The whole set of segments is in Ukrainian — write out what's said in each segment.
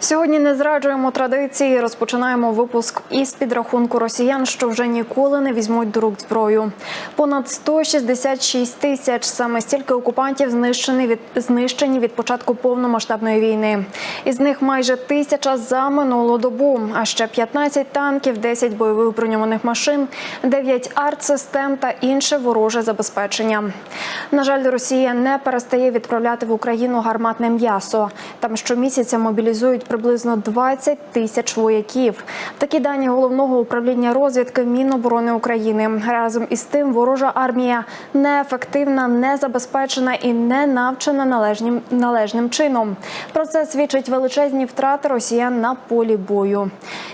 Сьогодні не зраджуємо традиції. Розпочинаємо випуск із підрахунку росіян, що вже ніколи не візьмуть до рук зброю. Понад 166 тисяч саме стільки окупантів знищені від знищені від початку повномасштабної війни. Із них майже тисяча за минулу добу. А ще 15 танків, 10 бойових броньованих машин, 9 артсистем та інше вороже забезпечення. На жаль, Росія не перестає відправляти в Україну гарматне м'ясо. Там щомісяця мобілізують приблизно 20 тисяч вояків. Такі дані головного управління розвідки Міноборони України. Разом із тим, ворожа армія неефективна, не забезпечена і не навчена належним належним чином. Про це свідчить величезні втрати росіян на полі бою.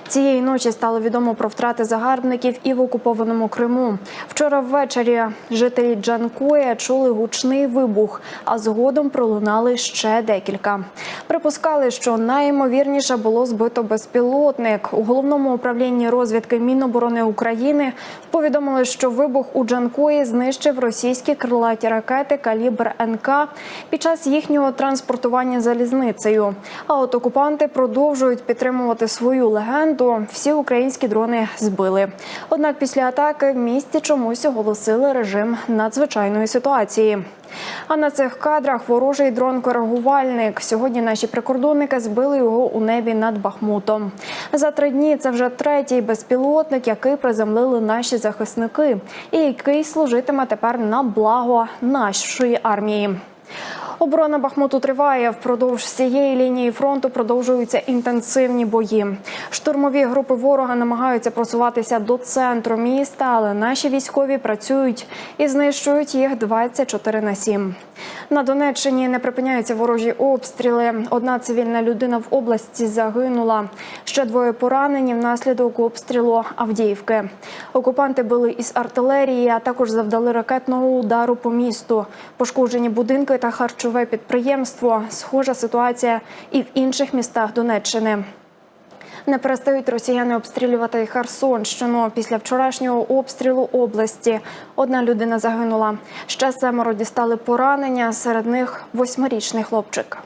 Цієї ночі стало відомо про втрати загарбників і в окупованому Криму. Вчора ввечері жителі Джанкоя чули гучний вибух, а згодом пролунали ще декілька. Припускали, що найімовірніше було збито безпілотник. У головному управлінні розвідки Міноборони України повідомили, що вибух у Джанкої знищив російські крилаті ракети калібр НК під час їхнього транспортування залізницею. А от окупанти продовжують підтримувати свою легенду. Всі українські дрони збили. Однак після атаки в місті чомусь оголосили режим надзвичайної ситуації. А на цих кадрах ворожий дрон-коригувальник. Сьогодні наші прикордонники збили його у небі над Бахмутом. За три дні це вже третій безпілотник, який приземлили наші захисники, і який служитиме тепер на благо нашої армії. Оборона Бахмуту триває. Впродовж всієї лінії фронту продовжуються інтенсивні бої. Штурмові групи ворога намагаються просуватися до центру міста, але наші військові працюють і знищують їх 24 на 7. На Донеччині не припиняються ворожі обстріли. Одна цивільна людина в області загинула. Ще двоє поранені внаслідок обстрілу Авдіївки. Окупанти били із артилерії, а також завдали ракетного удару по місту. Пошкоджені будинки та харчове підприємство. Схожа ситуація і в інших містах Донеччини. Не перестають росіяни обстрілювати і Херсонщину. Після вчорашнього обстрілу області одна людина загинула. Ще семеро дістали поранення. Серед них восьмирічний хлопчик.